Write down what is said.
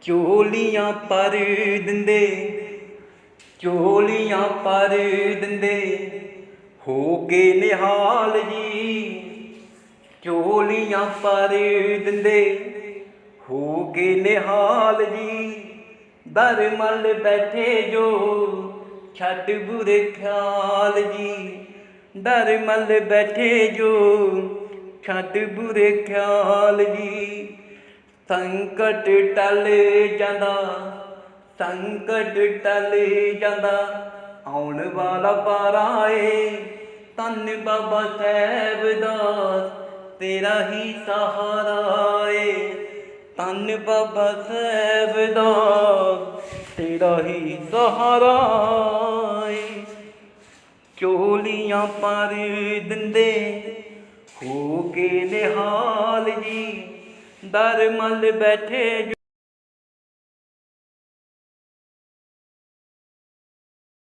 ਚੋਲੀਆਂ ਪਰ ਦਿੰਦੇ, ਚੋਲੀਆਂ ਪਰ ਦਿੰਦੇ। ਹੋ ਕੇ ਨਿਹਾਲ ਜੀ, ਚੋਲੀਆਂ ਪਰ ਦਿੰਦੇ। ਹੋ ਕੇ ਨਿਹਾਲ ਜੀ ਦਰਮਲ ਬੈਠੇ ਜੋ, ਛੱਡ ਬੁਰੇ ਖਿਆਲ ਜੀ। ਦਰਮਲ ਬੈਠੇ ਜੋ, ਛੱਡ ਬੁਰੇ ਖਿਆਲ ਜੀ। ਸੰਕਟ ਟਲ ਜਾਂਦਾ, ਸੰਕਟ ਟਲ ਜਾਂਦਾ। ਆਉਣ ਵਾਲਾ ਪਾਰਾ ਏ ਤਨ ਬਾਬਾ ਸਾਹਿਬ ਦਾ ਤੇਰਾ ਹੀ ਸਹਾਰਾ ਏ। ਤਨ ਬਾਬਾ ਸਾਹਿਬ ਦਾ ਤੇਰਾ ਹੀ ਸਹਾਰਾ ਏ। ਚੋਲੀਆਂ ਪਰ ਦਿੰਦੇ, ਹੋ ਕੇ ਨਿਹਾਲ ਦਰ ਮਲ ਬੈਠੇ